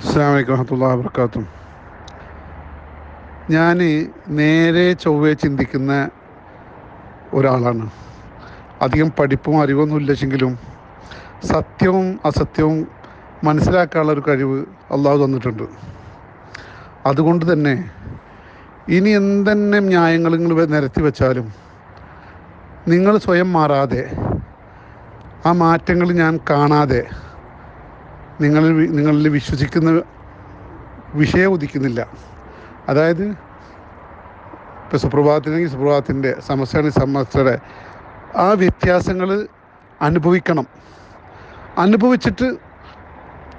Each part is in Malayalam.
അസ്സാം വലൈക്കും വറഹമത്തുള്ള വർക്കാത്തും ഞാൻ നേരെ ചൊവ്വേ ചിന്തിക്കുന്ന ഒരാളാണ്. അധികം പഠിപ്പും അറിവൊന്നും ഇല്ലെങ്കിലും സത്യവും അസത്യവും മനസ്സിലാക്കാനുള്ള ഒരു കഴിവ് അള്ളാഹു തന്നിട്ടുണ്ട്. അതുകൊണ്ട് തന്നെ ഇനി എന്തെന്നെ ന്യായങ്ങൾ നിങ്ങൾ നിരത്തി വെച്ചാലും നിങ്ങൾ സ്വയം മാറാതെ ആ മാറ്റങ്ങൾ ഞാൻ കാണാതെ നിങ്ങളിൽ നിങ്ങളിൽ വിശ്വസിക്കുന്ന വിഷയം ഉദിക്കുന്നില്ല. അതായത് ഇപ്പോൾ സുപ്രഭാതത്തിനെങ്കിൽ സുപ്രഭാതത്തിന്റെ സമസ്യാണെങ്കിൽ സമസ്യയുടെ ആ വ്യത്യാസങ്ങൾ അനുഭവിക്കണം. അനുഭവിച്ചിട്ട്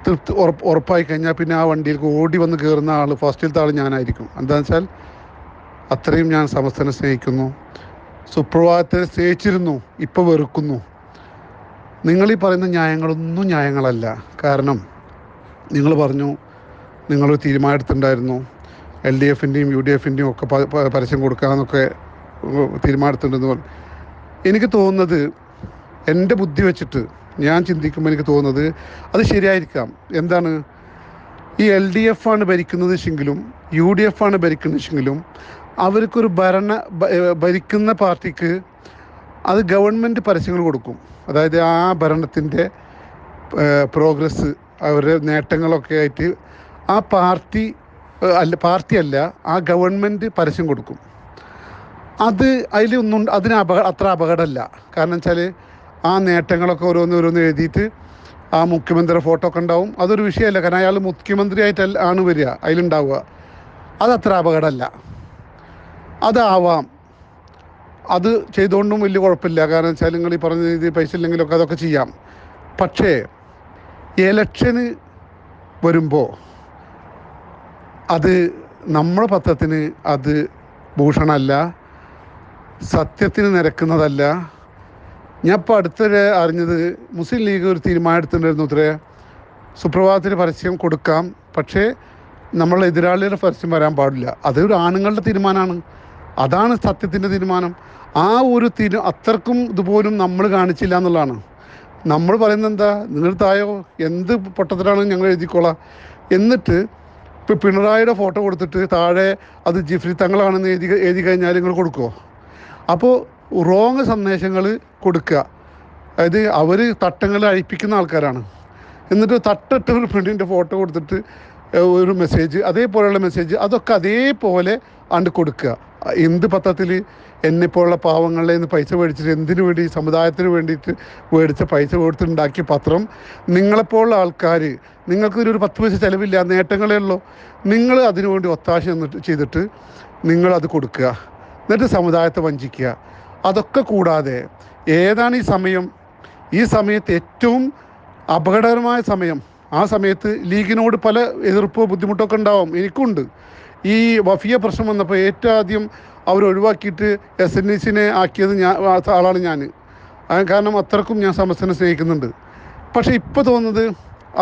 തൃപ്തി ഉറപ്പ് ഉറപ്പായി കഴിഞ്ഞാൽ പിന്നെ ആ വണ്ടിയിലേക്ക് ഓടി വന്ന് കയറുന്ന ആൾ ഫസ്റ്റിലത്തെ ആൾ ഞാനായിരിക്കും. എന്താണെന്ന് വെച്ചാൽ അത്രയും ഞാൻ സമസ്തനെ സ്നേഹിക്കുന്നു. സുപ്രഭാതത്തെ സ്നേഹിച്ചിരുന്നു ഇപ്പോൾ വെറുക്കുന്നു. നിങ്ങൾ ഈ പറയുന്ന ന്യായങ്ങളൊന്നും ന്യായങ്ങളല്ല. കാരണം നിങ്ങൾ പറഞ്ഞു നിങ്ങൾ തീരുമാനമെടുത്തിട്ടുണ്ടായിരുന്നു എൽ ഡി എഫിന്റെയും യു ഡി എഫിന്റെയും ഒക്കെ പരസ്യം കൊടുക്കാമെന്നൊക്കെ തീരുമാനമെടുത്തിട്ടുണ്ടെന്ന് പറഞ്ഞു. എനിക്ക് തോന്നുന്നത് എന്റെ ബുദ്ധി വെച്ചിട്ട് ഞാൻ ചിന്തിക്കുമ്പോൾ എനിക്ക് തോന്നുന്നത് അത് ശരിയായിരിക്കാം. എന്താണ്? ഈ എൽ ഡി എഫ് ആണ് ഭരിക്കുന്നത് വെച്ചെങ്കിലും യു ഡി എഫ് ആണ് ഭരിക്കുന്നത് വെച്ചെങ്കിലും അവർക്കൊരു ഭരണ ഭരിക്കുന്ന പാർട്ടിക്ക് അത് ഗവൺമെന്റ് പരസ്യങ്ങൾ കൊടുക്കും. അതായത് ആ ഭരണത്തിന്റെ പ്രോഗ്രസ് അവരുടെ നേട്ടങ്ങളൊക്കെ ആയിട്ട് ആ പാർട്ടി അല്ല പാർട്ടി അല്ല ആ ഗവൺമെന്റ് പരസ്യം കൊടുക്കും. അത് അതിലൊന്നും അതിന് അപക അത്ര അപകടമല്ല. കാരണം വെച്ചാൽ ആ നേട്ടങ്ങളൊക്കെ ഓരോന്ന് ഓരോന്ന് എഴുതിയിട്ട് ആ മുഖ്യമന്ത്രിയുടെ ഫോട്ടോ ഒക്കെ ഉണ്ടാവും. അതൊരു വിഷയമല്ല. കാരണം അയാൾ മുഖ്യമന്ത്രിയായിട്ടല്ല ആണ് വരിക. അതിലുണ്ടാവുക. അത്ര അപകടമല്ല. അതാവാം. അത് ചെയ്തുകൊണ്ടും വലിയ കുഴപ്പമില്ല. കാരണം വെച്ചാൽ നിങ്ങൾ ഈ പറഞ്ഞ രീതി പൈസ ഇല്ലെങ്കിലൊക്കെ അതൊക്കെ ചെയ്യാം. പക്ഷേ എലക്ഷന് വരുമ്പോൾ അത് നമ്മുടെ പത്രത്തിന് അത് ഭൂഷണമല്ല. സത്യത്തിന് നിരക്കുന്നതല്ല. ഞാൻ ഇപ്പോൾ അടുത്തിടെ അറിഞ്ഞത് മുസ്ലിം ലീഗ് ഒരു തീരുമാനം എടുത്തിട്ടുണ്ടായിരുന്നു ഇത്രേ സുപ്രഭാതത്തിന് പരസ്യം കൊടുക്കാം. പക്ഷേ നമ്മളെ എതിരാളിയുടെ പരസ്യം വരാൻ പാടില്ല. അതൊരു ആണുങ്ങളുടെ തീരുമാനമാണ്. അതാണ് സത്യത്തിന്റെ തീരുമാനം. ആ ഒരു തിരു അത്രക്കും ഇതുപോലും നമ്മൾ കാണിച്ചില്ല എന്നുള്ളതാണ്. നമ്മൾ പറയുന്നത് എന്താ? നിങ്ങൾ തായോ? എന്ത് പൊട്ടത്തിലാണ് ഞങ്ങൾ എഴുതിക്കോളാം. എന്നിട്ട് ഇപ്പോൾ പിണറായിയുടെ ഫോട്ടോ കൊടുത്തിട്ട് താഴെ അത് ജിഫ്രി തങ്ങളാണെന്ന് എഴുതി എഴുതി കഴിഞ്ഞാൽ നിങ്ങൾ കൊടുക്കുമോ അപ്പോൾ റോങ് സന്ദേശങ്ങൾ കൊടുക്കുക. അതായത് അവർ തട്ടങ്ങൾ അഴിപ്പിക്കുന്ന ആൾക്കാരാണ്. എന്നിട്ട് തട്ടിട്ട് ഒരു പെണ്ണിന്റെ ഫോട്ടോ കൊടുത്തിട്ട് ഒരു മെസ്സേജ് അതേപോലെയുള്ള മെസ്സേജ് അതൊക്കെ അതേപോലെ അണ്ട് കൊടുക്കുക. എന്ത് പത്രത്തിൽ എന്നെപ്പോലുള്ള പാവങ്ങളിൽ നിന്ന് പൈസ മേടിച്ചിട്ട് എന്തിനു വേണ്ടി സമുദായത്തിന് വേണ്ടിയിട്ട് മേടിച്ച പൈസ കൊടുത്തുണ്ടാക്കിയ പത്രം നിങ്ങളെപ്പോലുള്ള ആൾക്കാർ നിങ്ങൾക്ക് ഒരു പത്ത് പൈസ ചിലവില്ല നേട്ടങ്ങളേ ഉള്ളൂ. നിങ്ങൾ അതിനുവേണ്ടി ഒത്താശ ചെയ്തിട്ട് നിങ്ങളത് കൊടുക്കുക. എന്നിട്ട് സമുദായത്തെ വഞ്ചിക്കുക. അതൊക്കെ കൂടാതെ ഏതാണ് ഈ സമയം? ഈ സമയത്ത് ഏറ്റവും അപകടകരമായ സമയം. ആ സമയത്ത് ലീഗിനോട് പല എതിർപ്പോ ബുദ്ധിമുട്ടൊക്കെ ഉണ്ടാവും. എനിക്കുണ്ട്. ഈ വഫിയ പ്രശ്നം വന്നപ്പോൾ ഏറ്റവും ആദ്യം അവർ ഒഴിവാക്കിയിട്ട് എസ് എൻ എസിനെ ആക്കിയത് ഞാൻ ആളാണ് ഞാൻ കാരണം അത്രക്കും ഞാൻ സമസ്തനെ സ്നേഹിക്കുന്നുണ്ട്. പക്ഷേ ഇപ്പോൾ തോന്നുന്നത്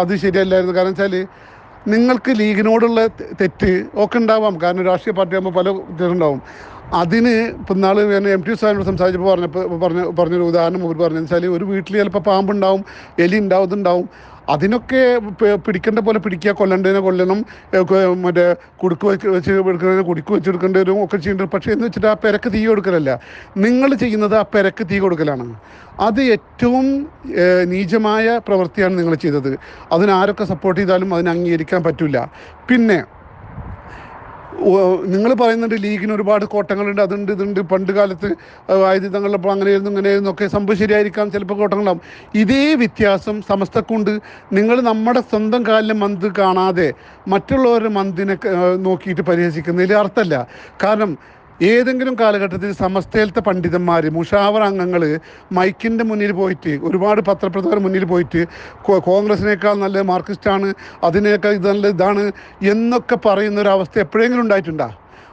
അത് ശരിയല്ലായിരുന്നു. കാരണം വെച്ചാൽ നിങ്ങൾക്ക് ലീഗിനോടുള്ള തെറ്റ് ഒക്കെ ഉണ്ടാവാം. കാരണം രാഷ്ട്രീയ പാർട്ടി ആകുമ്പോൾ പല ഇതുണ്ടാവും അതിന് ഇപ്പം നാൾ എം ടി സാറിനോട് സംസാരിച്ചപ്പോൾ പറഞ്ഞപ്പോൾ പറഞ്ഞ പറഞ്ഞൊരു ഉദാഹരണം അവർ പറഞ്ഞു വെച്ചാൽ ഒരു വീട്ടിൽ ചിലപ്പോൾ പാമ്പുണ്ടാവും എലി ഉണ്ടാവും ഇതുണ്ടാവും. അതിനൊക്കെ പിടിക്കേണ്ട പോലെ പിടിക്കുക കൊല്ലേണ്ടതിനെ കൊല്ലണം മറ്റേ കുടുക്ക് വെച്ച് വെച്ച് എടുക്കുന്നതിന് കുടുക്ക് വെച്ചെടുക്കേണ്ട വരും ഒക്കെ ചെയ്യേണ്ടത് പക്ഷേ എന്ന് വെച്ചിട്ട് ആ പെരക്ക് തീ കൊടുക്കലല്ല. നിങ്ങൾ ചെയ്യുന്നത് ആ പെരക്ക് തീ കൊടുക്കലാണ്. അത് ഏറ്റവും നീചമായ പ്രവൃത്തിയാണ് നിങ്ങൾ ചെയ്തത്. അതിനാരൊക്കെ സപ്പോർട്ട് ചെയ്താലും അതിനെ അംഗീകരിക്കാൻ പറ്റില്ല പിന്നെ നിങ്ങൾ പറയുന്നുണ്ട് ലീഗിന് ഒരുപാട് കോട്ടങ്ങളുണ്ട് അതുണ്ട് ഇതുണ്ട്. പണ്ട് കാലത്ത് ആയുധങ്ങളിലപ്പോൾ അങ്ങനെയായിരുന്നു ഇങ്ങനെയായിരുന്നു ഒക്കെ സംഭവം ശരിയായിരിക്കാം. ചിലപ്പോൾ കോട്ടങ്ങളുണ്ടാവും. ഇതേ വ്യത്യാസം സമസ്തക്കുണ്ട്. നിങ്ങൾ നമ്മുടെ സ്വന്തം കാലിലെ മന്ത് കാണാതെ മറ്റുള്ളവരുടെ മന്തിനെ നോക്കിയിട്ട് പരിഹസിക്കുന്നതിൽ അർത്ഥമല്ല. കാരണം ഏതെങ്കിലും കാലഘട്ടത്തിൽ സമസ്തയിലത്തെ പണ്ഡിതന്മാർ മുഷാവർ അംഗങ്ങൾ മൈക്കിന്റെ മുന്നിൽ പോയിട്ട് ഒരുപാട് പത്രപ്രവർത്തകർ മുന്നിൽ പോയിട്ട് കോൺഗ്രസിനേക്കാൾ നല്ല മാർക്സിസ്റ്റാണ് അതിനേക്കാൾ ഇത് നല്ല ഇതാണ് എന്നൊക്കെ പറയുന്ന ഒരു അവസ്ഥ എപ്പോഴെങ്കിലും ഉണ്ടായിട്ടുണ്ടോ?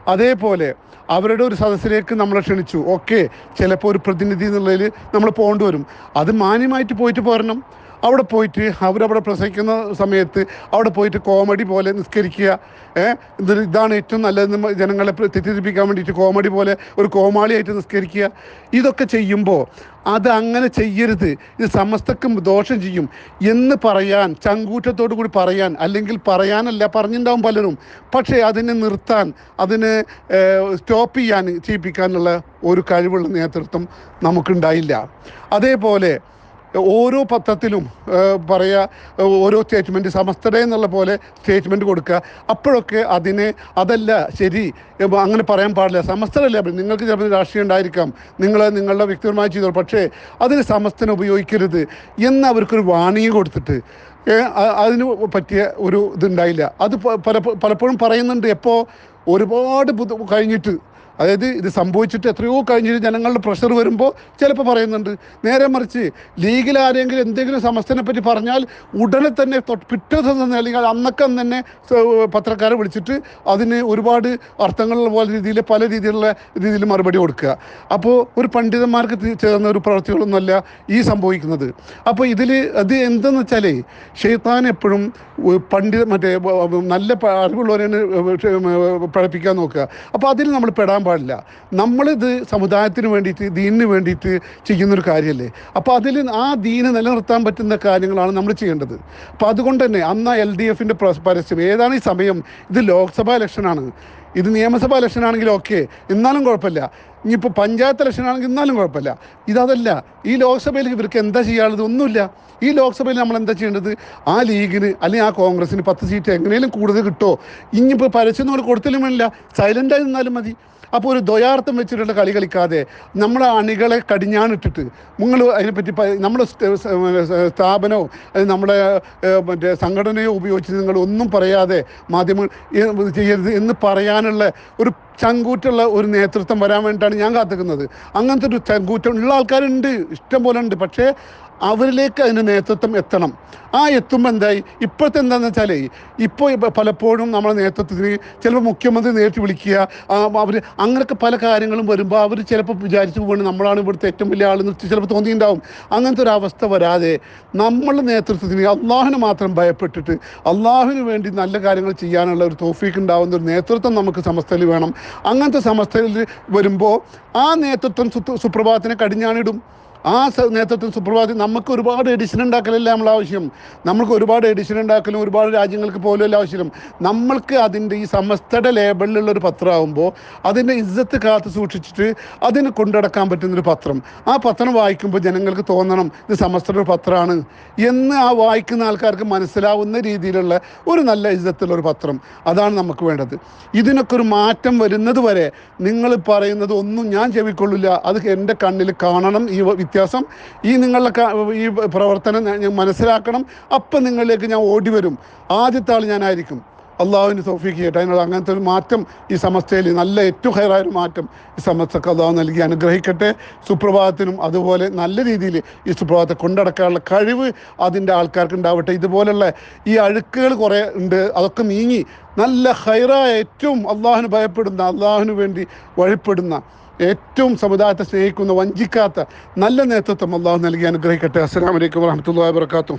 അതേപോലെ അവരുടെ ഒരു സദസ്സിലേക്ക് നമ്മളെ ക്ഷണിച്ചു. ഓക്കെ ചിലപ്പോൾ ഒരു പ്രതിനിധി എന്നുള്ളതിൽ നമ്മൾ പോകേണ്ടി വരും. അത് മാന്യമായിട്ട് പോയിട്ട് പോരണം. അവിടെ പോയിട്ട് അവരവിടെ പ്രസംഗിക്കുന്ന സമയത്ത് അവിടെ പോയിട്ട് കോമഡി പോലെ നിസ്കരിക്കുക ഏഹ് ഇതാണ് ഏറ്റവും നല്ലതെന്ന് ജനങ്ങളെ തെറ്റിദ്ധരിപ്പിക്കാൻ വേണ്ടിയിട്ട് കോമഡി പോലെ ഒരു കോമാളിയായിട്ട് നിസ്കരിക്കുക. ഇതൊക്കെ ചെയ്യുമ്പോൾ അത് അങ്ങനെ ചെയ്യരുത്. ഇത് സമസ്തക്കും ദോഷം ചെയ്യും. എന്ന് പറയാൻ ചങ്കൂറ്റത്തോടു കൂടി പറയാൻ അല്ലെങ്കിൽ പറയാനല്ല പറഞ്ഞിട്ടുണ്ടാവും പലരും. പക്ഷേ അതിനെ നിർത്താൻ അതിനെ സ്റ്റോപ്പ് ചെയ്യാൻ ചെയ്യിപ്പിക്കാനുള്ള ഒരു കഴിവുള്ള നേതൃത്വം നമുക്കുണ്ടായില്ല. അതേപോലെ ഓരോ പത്രത്തിലും പറയുക ഓരോ സ്റ്റേറ്റ്മെന്റ് സമസ്തത എന്നുള്ള പോലെ സ്റ്റേറ്റ്മെന്റ് കൊടുക്കുക. അപ്പോഴൊക്കെ അതിനെ അതല്ല ശരി അങ്ങനെ പറയാൻ പാടില്ല. സമസ്തരല്ലേ നിങ്ങൾക്ക് ചിലപ്പോൾ രാഷ്ട്രീയം ഉണ്ടായിരിക്കാം. നിങ്ങൾ നിങ്ങളുടെ വ്യക്തിപരമായി ചെയ്തോളൂ പക്ഷേ അതിന് സമസ്തനെ ഉപയോഗിക്കരുത് എന്ന് അവർക്കൊരു വാണിംഗ് കൊടുത്തിട്ട് അതിന് പറ്റിയ ഒരു ഇതുണ്ടായില്ല. അത് പല പലപ്പോഴും പറയുന്നുണ്ട്. എപ്പോൾ ഒരുപാട് കഴിഞ്ഞിട്ട് അതായത് ഇത് സംഭവിച്ചിട്ട് എത്രയോ കഴിഞ്ഞിട്ട് ജനങ്ങളുടെ പ്രഷർ വരുമ്പോൾ ചിലപ്പോൾ പറയുന്നുണ്ട്. നേരെ മറിച്ച് ലീഗിൽ ആരെങ്കിലും എന്തെങ്കിലും സമസ്തനെ പറ്റി പറഞ്ഞാൽ ഉടനെ തന്നെ പിറ്റേ ദിവസം അല്ലെങ്കിൽ അന്നക്കം തന്നെ പത്രക്കാരെ വിളിച്ചിട്ട് അതിന് ഒരുപാട് അർത്ഥങ്ങൾ പോലെ രീതിയിൽ പല രീതിയിലുള്ള രീതിയിൽ മറുപടി കൊടുക്കുക. അപ്പോൾ ഒരു പണ്ഡിതന്മാർക്ക് ചേർന്ന ഒരു പ്രവർത്തികളൊന്നുമല്ല ഈ സംഭവിക്കുന്നത്. അപ്പോൾ ഇതിൽ അത് എന്തെന്ന് വെച്ചാൽ ഷെയ്ത്താൻ എപ്പോഴും പണ്ഡിത മറ്റേ നല്ല അറിവുള്ളവരെയാണ് പഠിപ്പിക്കാൻ നോക്കുക. അപ്പോൾ അതിൽ നമ്മൾ പെടാൻ പാടില്ല. നമ്മളിത് സമുദായത്തിന് വേണ്ടിയിട്ട് ദീനിന് വേണ്ടിയിട്ട് ചെയ്യുന്നൊരു കാര്യമല്ലേ അപ്പോൾ അതിൽ ആ ദീന് നിലനിർത്താൻ പറ്റുന്ന കാര്യങ്ങളാണ് നമ്മൾ ചെയ്യേണ്ടത്. അപ്പോൾ അതുകൊണ്ട് തന്നെ അന്ന് എൽ ഡി എഫിന്റെ പരസ്യം ഏതാണ് ഈ സമയം? ഇത് ലോക്സഭാ ഇലക്ഷനാണ്. ഇത് നിയമസഭാ ഇലക്ഷൻ ആണെങ്കിൽ ഓക്കെ എന്നാലും കുഴപ്പമില്ല. ഇനിയിപ്പോൾ പഞ്ചായത്ത് ഇലക്ഷൻ ആണെങ്കിൽ എന്നാലും കുഴപ്പമില്ല. ഇതതല്ല ഈ ലോക്സഭയിൽ ഇവർക്ക് എന്താ ചെയ്യാനുള്ളത്? ഒന്നുമില്ല. ഈ ലോക്സഭയിൽ നമ്മൾ എന്താ ചെയ്യേണ്ടത്? ആ ലീഗിന് അല്ലെങ്കിൽ ആ കോൺഗ്രസിന് പത്ത് സീറ്റ് എങ്ങനെയും കൂടുതൽ കിട്ടുമോ ഇനിയിപ്പോൾ പരസ്യം നമ്മൾ കൊടുത്തില്ല വേണില്ല സൈലന്റായി നിന്നാലും മതി. അപ്പോൾ ഒരു ദ്വയാർത്ഥം വെച്ചിട്ടുള്ള കളി കളിക്കാതെ നമ്മളെ അണികളെ കടിഞ്ഞാണിട്ടിട്ട് നിങ്ങൾ അതിനെപ്പറ്റി നമ്മുടെ സ്റ്റ- സ- സ്ഥാപനമോ അല്ലെങ്കിൽ നമ്മുടെ മറ്റേ സംഘടനയോ ഉപയോഗിച്ച് നിങ്ങൾ ഒന്നും പറയാതെ മാധ്യമങ്ങൾ ചെയ്യരുത് എന്ന് പറയാനുള്ള ഒരു ചങ്കൂറ്റുള്ള ഒരു നേതൃത്വം വരാൻ വേണ്ടിയിട്ടാണ് ഞാൻ കാത്തിക്കുന്നത് അങ്ങനത്തെ ഒരു ചങ്കൂറ്റം ഉള്ള ആൾക്കാരുണ്ട് ഇഷ്ടം പോലെ ഉണ്ട്. പക്ഷേ അവരിലേക്ക് അതിന്റെ നേതൃത്വം എത്തണം. ആ എത്തുമ്പോൾ എന്തായി? ഇപ്പോഴത്തെ എന്താണെന്ന് വെച്ചാൽ ഇപ്പോൾ പലപ്പോഴും നമ്മളെ നേതൃത്വത്തിന് ചിലപ്പോൾ മുഖ്യമന്ത്രി നേരിട്ട് വിളിക്കുക അവർ അങ്ങനെയൊക്കെ പല കാര്യങ്ങളും വരുമ്പോൾ അവർ ചിലപ്പോൾ വിചാരിച്ചു പോകണം നമ്മളാണ് ഇവിടുത്തെ ഏറ്റവും വലിയ ആളെന്ന് ചിലപ്പോൾ തോന്നിയിട്ടുണ്ടാവും. അങ്ങനത്തെ ഒരു അവസ്ഥ വരാതെ നമ്മളുടെ നേതൃത്വത്തിന് അള്ളാഹിനെ മാത്രം ഭയപ്പെട്ടിട്ട് അള്ളാഹുവിന് വേണ്ടി നല്ല കാര്യങ്ങൾ ചെയ്യാനുള്ള ഒരു തോഫീക്ക് ഉണ്ടാവുന്ന ഒരു നേതൃത്വം നമുക്ക് സമസ്തയിൽ വേണം. അങ്ങനത്തെ സമസ്തയിൽ വരുമ്പോൾ ആ നേതൃത്വം സുപ്ര- സുപ്രഭാതത്തിനെ കടിഞ്ഞാണിടും. ആ നേതൃത്വം സുപ്രഭാതി നമുക്ക് ഒരുപാട് എഡിഷൻ ഉണ്ടാക്കലല്ല നമ്മൾ ആവശ്യം. നമ്മൾക്ക് ഒരുപാട് എഡിഷൻ ഉണ്ടാക്കലും ഒരുപാട് രാജ്യങ്ങൾക്ക് പോലുമല്ല ആവശ്യം. നമ്മൾക്ക് അതിന്റെ ഈ സമസ്തയുടെ ലേബലിലുള്ള ഒരു പത്രമാകുമ്പോൾ അതിന്റെ ഇജ്ജത്ത് കാത്ത് സൂക്ഷിച്ചിട്ട് അതിന് കൊണ്ടുനടക്കാൻ പറ്റുന്നൊരു പത്രം. ആ പത്രം വായിക്കുമ്പോൾ ജനങ്ങൾക്ക് തോന്നണം ഇത് സമസ്തയുടെ ഒരു പത്രമാണ് എന്ന് ആ വായിക്കുന്ന ആൾക്കാർക്ക് മനസ്സിലാവുന്ന രീതിയിലുള്ള ഒരു നല്ല ഇജ്ജത്തുള്ള ഒരു പത്രം. അതാണ് നമുക്ക് വേണ്ടത്. ഇതിനൊക്കെ ഒരു മാറ്റം വരുന്നത് വരെ നിങ്ങൾ പറയുന്നത് ഒന്നും ഞാൻ ചെവിക്കൊള്ളില്ല. അത് എന്റെ കണ്ണിൽ കാണണം ഈ വ്യത്യാസം. ഈ നിങ്ങളുടെ ഈ പ്രവർത്തനം മനസ്സിലാക്കണം. അപ്പം നിങ്ങളിലേക്ക് ഞാൻ ഓടി വരും ആദ്യത്തെ ആൾ ഞാനായിരിക്കും. അള്ളാഹുവിന് തോഫീക്ക് ചെയ്യട്ടെ. അതിനുള്ള അങ്ങനത്തെ ഒരു മാറ്റം ഈ സമസ്തയിൽ നല്ല ഏറ്റവും ഹയറായ ഒരു മാറ്റം ഈ സമസ്തക്ക് അള്ളാഹു നൽകി. അനുഗ്രഹിക്കട്ടെ. സുപ്രഭാതത്തിനും അതുപോലെ നല്ല രീതിയിൽ ഈ സുപ്രഭാതത്തെ കൊണ്ടടക്കാനുള്ള കഴിവ് അതിന്റെ ആൾക്കാർക്ക് ഉണ്ടാവട്ടെ. ഇതുപോലുള്ള ഈ അഴുക്കുകൾ കുറേ ഉണ്ട്. അതൊക്കെ നീങ്ങി നല്ല ഹൈറായ ഏറ്റവും അള്ളാഹുന് ഭയപ്പെടുന്ന അള്ളാഹുന് വേണ്ടി വഴിപ്പെടുന്ന ഏറ്റവും സമുദായത്തെ സ്നേഹിക്കുന്ന വഞ്ചിക്കാത്ത നല്ല നേതൃത്വം അള്ളാഹു നൽകി. അനുഗ്രഹിക്കട്ടെ. അസ്സാം വലൈക്കും വാഹമത്തല്ലാ വാബർക്കാത്തു